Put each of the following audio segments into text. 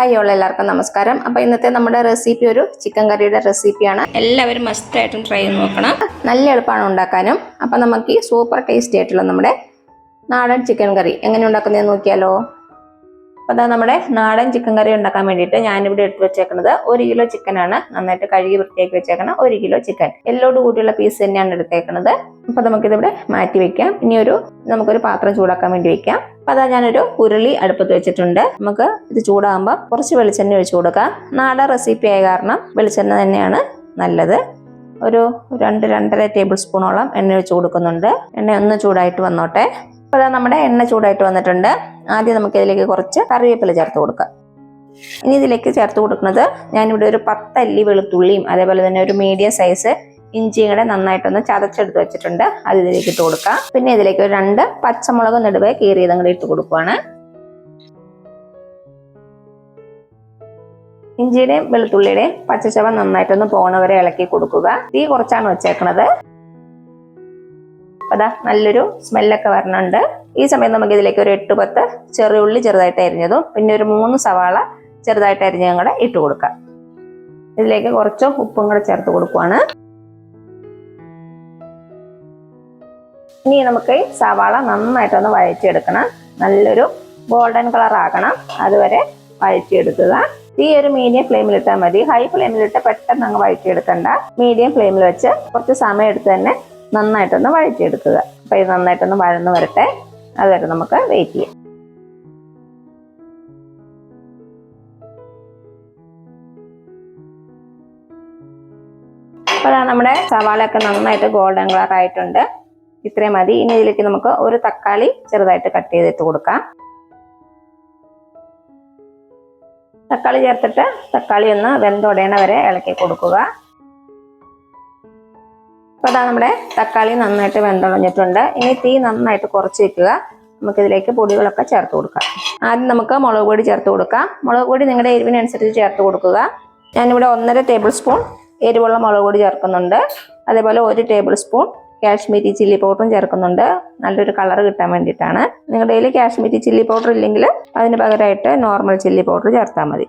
Hi all എല്ലാവർക്കും നമസ്കാരം. അപ്പോൾ ഇന്നത്തെ നമ്മുടെ റെസിപ്പി ഒരു ചിക്കൻ കറിയുടെ റെസിപ്പിയാണ് എല്ലാവരും മസ്റ്റ് മസ്റ്റായിട്ടും ട്രൈ ചെയ്ത് നോക്കണം. നല്ല എളുപ്പമാണ് ഉണ്ടാക്കാനും. അപ്പോൾ നമുക്ക് ഈ സൂപ്പർ ടേസ്റ്റി ആയിട്ടുള്ള നമ്മുടെ നാടൻ ചിക്കൻ കറി എങ്ങനെ ഉണ്ടാക്കുന്നതെന്ന് നോക്കിയാലോ? അപ്പോൾ അതാ നമ്മുടെ നാടൻ ചിക്കൻ കറി ഉണ്ടാക്കാൻ വേണ്ടിയിട്ട് ഞാനിവിടെ എടുത്ത് വെച്ചേക്കുന്നത് ഒരു കിലോ ചിക്കനാണ് നന്നായിട്ട് കഴുകി വൃത്തിയാക്കി വെച്ചേക്കണം. ഒരു കിലോ ചിക്കൻ എല്ലോട് കൂടിയുള്ള പീസ് തന്നെയാണ് എടുത്തേക്കുന്നത് അപ്പോൾ നമുക്കിതിവിടെ മാറ്റി വെക്കാം. ഇനി ഒരു നമുക്കൊരു പാത്രം ചൂടാക്കാൻ വേണ്ടി വെക്കാം. അപ്പോൾ അതാ ഞാനൊരു ഉരുളി അടുപ്പത്ത് വെച്ചിട്ടുണ്ട്. നമുക്ക് ഇത് ചൂടാകുമ്പോൾ കുറച്ച് വെളിച്ചെണ്ണ ഒഴിച്ചു കൊടുക്കാം. നാടൻ റെസിപ്പി ആയ കാരണം വെളിച്ചെണ്ണ തന്നെയാണ് നല്ലത്. ഒരു രണ്ട് രണ്ടര ടേബിൾ സ്പൂണോളം എണ്ണ ഒഴിച്ച് കൊടുക്കുന്നുണ്ട്. എണ്ണ ഒന്ന് ചൂടായിട്ട് വന്നോട്ടെ. അപ്പോൾ നമ്മുടെ എണ്ണ ചൂടായിട്ട് വന്നിട്ടുണ്ട്. ആദ്യം നമുക്ക് ഇതിലേക്ക് കുറച്ച് കറിവേപ്പില ചേർത്ത് കൊടുക്കാം. ഇനി ഇതിലേക്ക് ചേർത്ത് കൊടുക്കുന്നത് ഞാനിവിടെ ഒരു പത്തല്ലി വെളുത്തുള്ളിയും അതേപോലെ തന്നെ ഒരു മീഡിയം സൈസ് ഇഞ്ചിയും കൂടെ നന്നായിട്ടൊന്ന് ചതച്ചെടുത്ത് വെച്ചിട്ടുണ്ട്. അത് ഇതിലേക്ക് ഇട്ട് കൊടുക്കാം. പിന്നെ ഇതിലേക്ക് ഒരു രണ്ട് പച്ചമുളക് നെടുവേ കീറിയതും കൂടി ഇട്ട് കൊടുക്കുവാണ്. ഇഞ്ചിയുടെയും വെളുത്തുള്ളിയുടെയും പച്ചച്ചവ നന്നായിട്ടൊന്ന് പോണവരെ ഇളക്കി കൊടുക്കുക. തീ കുറച്ചാണ് വെച്ചേക്കണത് അതാ നല്ലൊരു സ്മെല്ലൊക്കെ വരണുണ്ട്. ഈ സമയം നമുക്ക് ഇതിലേക്ക് ഒരു എട്ട് പത്ത് ചെറിയുള്ളി ചെറുതായിട്ട് അരിഞ്ഞതും പിന്നെ ഒരു മൂന്ന് സവാള ചെറുതായിട്ട് അരിഞ്ഞ് കൂടെ ഇട്ട് കൊടുക്കാം. ഇതിലേക്ക് കുറച്ച് ഉപ്പും കൂടെ ചേർത്ത് കൊടുക്കുവാണ്. ഇനി നമുക്ക് സവാള നന്നായിട്ടൊന്ന് വഴറ്റിയെടുക്കണം. നല്ലൊരു ഗോൾഡൻ കളർ ആക്കണം അതുവരെ വഴറ്റിയെടുക്കുക. ഈ ഒരു മീഡിയം ഫ്ലെയിമിൽ ഇട്ടാൽ മതി. ഹൈ ഫ്ലെയിമിലിട്ട് പെട്ടെന്ന് അങ്ങ് വഴറ്റിയെടുക്കണ്ട. മീഡിയം ഫ്ലെയിമിൽ വെച്ച് കുറച്ച് സമയം എടുത്ത് തന്നെ നന്നായിട്ടൊന്ന് വഴറ്റിയെടുക്കുക. അപ്പൊ ഇത് നന്നായിട്ടൊന്ന് വഴന്ന് വരട്ടെ. അതുവരെ നമുക്ക് വെയിറ്റ് ചെയ്യാം. അപ്പോൾ നമ്മുടെ സവാളയൊക്കെ നന്നായിട്ട് ഗോൾഡൻ കളർ ആയിട്ടുണ്ട്. ഇത്രയും മതി. ഇനി ഇതിലേക്ക് നമുക്ക് ഒരു തക്കാളി ചെറുതായിട്ട് കട്ട് ചെയ്തിട്ട് കൊടുക്കാം. തക്കാളി ചേർത്തിട്ട് തക്കാളി ഒന്ന് വെന്തുടയണ വരെ ഇളക്കി കൊടുക്കുക. അപ്പോൾ അതാ നമ്മുടെ തക്കാളി നന്നായിട്ട് വെന്തുളഞ്ഞിട്ടുണ്ട്. ഇനി തീ നന്നായിട്ട് കുറച്ച് വെക്കുക. നമുക്കിതിലേക്ക് പൊടികളൊക്കെ ചേർത്ത് കൊടുക്കാം. ആദ്യം നമുക്ക് മുളക് പൊടി ചേർത്ത് കൊടുക്കാം. മുളക് പൊടി നിങ്ങളുടെ എരിവിനനുസരിച്ച് ചേർത്ത് കൊടുക്കുക. ഞാനിവിടെ ഒന്നര ടേബിൾ സ്പൂൺ എരിവുള്ള മുളക് പൊടി ചേർക്കുന്നുണ്ട്. അതേപോലെ ഒരു ടേബിൾ സ്പൂൺ കാശ്മീരി ചില്ലി പൗഡറും ചേർക്കുന്നുണ്ട്. നല്ലൊരു കളർ കിട്ടാൻ വേണ്ടിയിട്ടാണ്. നിങ്ങളുടെ കയ്യിൽ കാശ്മീരി ചില്ലി പൗഡർ ഇല്ലെങ്കിൽ അതിന് പകരമായിട്ട് നോർമൽ ചില്ലി പൗഡർ ചേർത്താൽ മതി.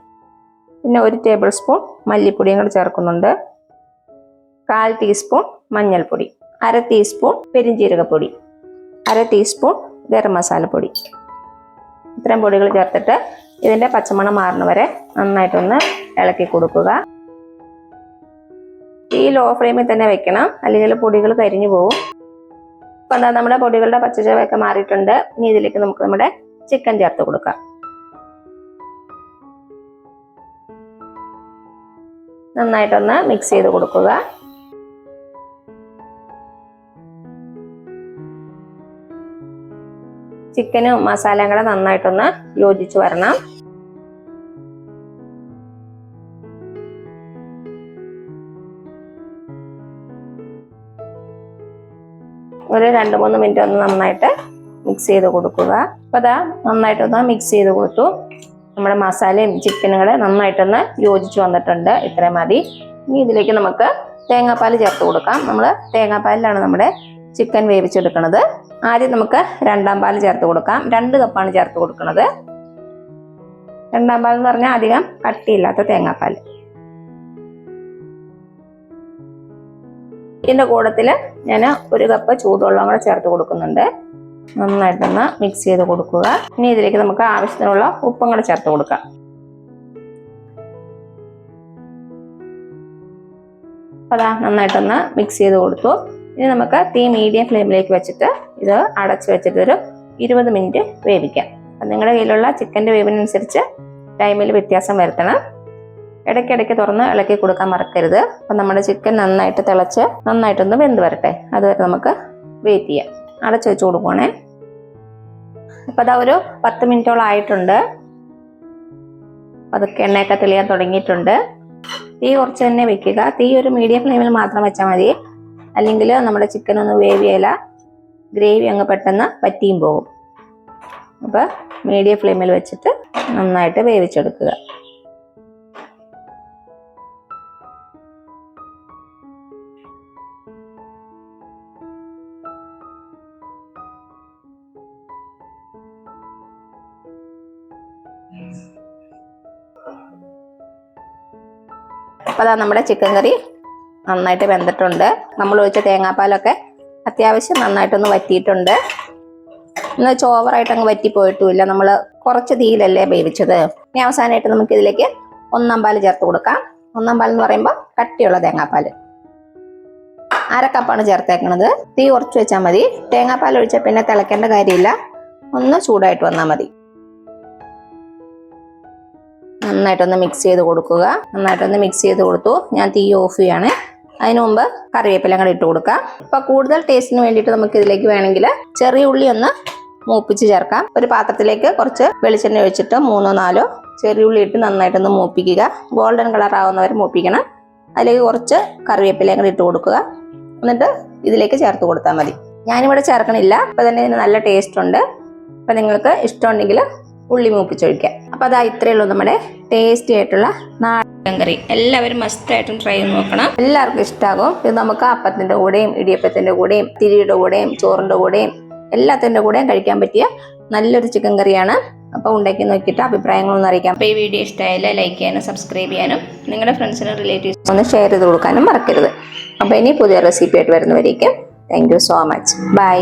പിന്നെ ഒരു ടേബിൾ സ്പൂൺ മല്ലിപ്പൊടിയും കൂടെ ചേർക്കുന്നുണ്ട്. കാൽ ടീസ്പൂൺ മഞ്ഞൾപ്പൊടി അര ടീസ്പൂൺ പെരിഞ്ജീരകപ്പൊടി അര ടീസ്പൂൺ ഗരം മസാലപ്പൊടി. ഇത്രയും പൊടികൾ ചേർത്തിട്ട് ഇതിന്റെ പച്ചമണം മാറുന്ന വരെ നന്നായിട്ടൊന്ന് ഇളക്കി കൊടുക്കുക. ഈ ലോ ഫ്ലെയിമിൽ തന്നെ വെക്കണം. അല്ലെങ്കിൽ പൊടികൾ കരിഞ്ഞു പോകും അപ്പം എന്താ നമ്മുടെ പൊടികളുടെ പച്ചച്ചവയൊക്കെ മാറിയിട്ടുണ്ട്. ഇനി ഇതിലേക്ക് നമുക്ക് നമ്മുടെ ചിക്കൻ ചേർത്ത് കൊടുക്കാം. നന്നായിട്ടൊന്ന് മിക്സ് ചെയ്ത് കൊടുക്കുക. ചിക്കനും മസാലയും കൂടെ നന്നായിട്ടൊന്ന് യോജിച്ച് വരണം. ഒരു രണ്ട് മൂന്ന് മിനിറ്റ് ഒന്ന് നന്നായിട്ട് മിക്സ് ചെയ്ത് കൊടുക്കുക. അപ്പോൾ അതാ നന്നായിട്ടൊന്ന് മിക്സ് ചെയ്ത് കൊടുത്തു. നമ്മുടെ മസാലയും ചിക്കനും കൂടെ നന്നായിട്ടൊന്ന് യോജിച്ച് വന്നിട്ടുണ്ട്. ഇത്രയും മതി. ഇനി ഇതിലേക്ക് നമുക്ക് തേങ്ങാപ്പാൽ ചേർത്ത് കൊടുക്കാം. നമ്മൾ തേങ്ങാപ്പാലിലാണ് നമ്മുടെ ചിക്കൻ വേവിച്ചെടുക്കുന്നത് ആദ്യം നമുക്ക് രണ്ടാം പാൽ ചേർത്ത് കൊടുക്കാം. രണ്ട് കപ്പാണ് ചേർത്ത് കൊടുക്കുന്നത് രണ്ടാം പാൽ എന്ന് പറഞ്ഞാൽ അധികം കട്ടിയില്ലാത്ത തേങ്ങാപ്പാൽ ഇതിന്റെ കൂടത്തിൽ ഞാൻ ഒരു കപ്പ് ചൂടുവെള്ളം കൂടെ ചേർത്ത് കൊടുക്കുന്നുണ്ട്. നന്നായിട്ടൊന്ന് മിക്സ് ചെയ്ത് കൊടുക്കുക. ഇനി ഇതിലേക്ക് നമുക്ക് ആവശ്യത്തിനുള്ള ഉപ്പും കൂടെ ചേർത്ത് കൊടുക്കാം. അതാ നന്നായിട്ടൊന്ന് മിക്സ് ചെയ്ത് കൊടുത്തു. ഇനി നമുക്ക് തീ മീഡിയം ഫ്ലെയിമിലേക്ക് വെച്ചിട്ട് ഇത് അടച്ചു വെച്ചിട്ട് ഒരു ഇരുപത് മിനിറ്റ് വേവിക്കാം. അപ്പം നിങ്ങളുടെ കയ്യിലുള്ള ചിക്കന്റെ വേവിനനുസരിച്ച് ടൈമിൽ വ്യത്യാസം വരുത്തണം. ഇടയ്ക്കിടയ്ക്ക് തുറന്ന് ഇളക്കി കൊടുക്കാൻ മറക്കരുത്. അപ്പം നമ്മുടെ ചിക്കൻ നന്നായിട്ട് തിളച്ച് നന്നായിട്ടൊന്ന് വെന്ത് വരട്ടെ. അതുവരെ നമുക്ക് വെയിറ്റ് ചെയ്യാം. അടച്ചു വെച്ച് കൊടുക്കുവാണേ. അപ്പം അതാ ഒരു പത്ത് മിനിറ്റോളം ആയിട്ടുണ്ട്. അതൊക്കെ എണ്ണയൊക്കെ തെളിയാൻ തുടങ്ങിയിട്ടുണ്ട്. തീ കുറച്ച് തന്നെ വെക്കുക. തീ ഒരു മീഡിയം ഫ്ലെയിമിൽ മാത്രം വെച്ചാൽ മതി. അല്ലെങ്കിൽ നമ്മുടെ ചിക്കൻ ഒന്ന് വേവിയല ഗ്രേവി അങ്ങ് പെട്ടെന്ന് പറ്റിയും പോകും. അപ്പോൾ മീഡിയം ഫ്ലെയിമിൽ വെച്ചിട്ട് നന്നായിട്ട് വേവിച്ചെടുക്കുക. അപ്പോൾ അതാ നമ്മുടെ ചിക്കൻ കറി നന്നായിട്ട് വെന്തിട്ടുണ്ട്. നമ്മൾ ഒഴിച്ച തേങ്ങാപ്പാലൊക്കെ അത്യാവശ്യം നന്നായിട്ടൊന്ന് വറ്റിയിട്ടുണ്ട്. എന്നാൽ ചോവറായിട്ട് അങ്ങ് വറ്റിപ്പോയിട്ടുമില്ല നമ്മൾ കുറച്ച് തീയിലല്ലേ വേവിച്ചത്. ഇനി അവസാനമായിട്ട് നമുക്ക് ഇതിലേക്ക് ഒന്നാം പാൽ ചേർത്ത് കൊടുക്കാം. ഒന്നാം പാൽ എന്ന് പറയുമ്പോൾ കട്ടിയുള്ള തേങ്ങാപ്പാൽ അര ചേർത്തേക്കണത്. തീ കുറച്ച് വെച്ചാൽ മതി. തേങ്ങാപ്പാൽ ഒഴിച്ചാൽ പിന്നെ തിളയ്ക്കേണ്ട കാര്യമില്ല. ഒന്ന് ചൂടായിട്ട് വന്നാൽ മതി. നന്നായിട്ടൊന്ന് മിക്സ് ചെയ്ത് കൊടുക്കുക. നന്നായിട്ടൊന്ന് മിക്സ് ചെയ്ത് കൊടുത്തു. ഞാൻ തീ ഓഫ് ചെയ്യാണ്. അതിന് മുമ്പ് കറിവേപ്പില കൂടെ ഇട്ട് കൊടുക്കാം. അപ്പോൾ കൂടുതൽ ടേസ്റ്റിന് വേണ്ടിയിട്ട് നമുക്ക് ഇതിലേക്ക് വേണമെങ്കിൽ ചെറിയ ഉള്ളി ഒന്ന് മൂപ്പിച്ച് ചേർക്കാം. ഒരു പാത്രത്തിലേക്ക് കുറച്ച് വെളിച്ചെണ്ണ ഒഴിച്ചിട്ട് മൂന്നോ നാലോ ചെറിയ ഉള്ളി ഇട്ട് നന്നായിട്ടൊന്ന് മൂപ്പിക്കുക. Golden colour ആവുന്നവരെ മൂപ്പിക്കണം. അതിലേക്ക് കുറച്ച് കറിവേപ്പില കൂടെ ഇട്ട് കൊടുക്കുക. എന്നിട്ട് ഇതിലേക്ക് ചേർത്ത് കൊടുത്താൽ മതി. ഞാനിവിടെ ചേർക്കണില്ല. അപ്പൊ തന്നെ ഇതിന് നല്ല ടേസ്റ്റ് ഉണ്ട്. അപ്പൊ നിങ്ങൾക്ക് ഇഷ്ടമുണ്ടെങ്കിൽ ഉള്ളി മൂപ്പിച്ചൊഴിക്കുക അപ്പൊ അതാ ഇത്രയേ ഉള്ളൂ നമ്മുടെ ടേസ്റ്റി ആയിട്ടുള്ള നാടൻ കറി. എല്ലാവരും മസ്റ്റായിട്ടും ട്രൈ ചെയ്ത് നോക്കണം. എല്ലാവർക്കും ഇഷ്ടമാകും ഇത് നമുക്ക് അപ്പത്തിന്റെ കൂടെയും ഇടിയപ്പത്തിന്റെ കൂടെയും തിരിയുടെ കൂടെയും ചോറിന്റെ കൂടെയും എല്ലാത്തിന്റെ കൂടെയും കഴിക്കാൻ പറ്റിയ നല്ലൊരു ചിക്കൻ കറിയാണ്. അപ്പോൾ ഉണ്ടാക്കി നോക്കിയിട്ട് അഭിപ്രായങ്ങളൊന്നും അറിയിക്കാം. അപ്പോൾ ഈ വീഡിയോ ഇഷ്ടമായാലും ലൈക്ക് ചെയ്യാനും സബ്സ്ക്രൈബ് ചെയ്യാനും നിങ്ങളുടെ ഫ്രണ്ട്സിനും റിലേറ്റീവ്സ് ഒന്ന് ഷെയർ ചെയ്ത് കൊടുക്കാനും മറക്കരുത്. അപ്പോൾ ഇനി പുതിയ റെസിപ്പി ആയിട്ട് വരുന്നവരേക്കും thank you so much bye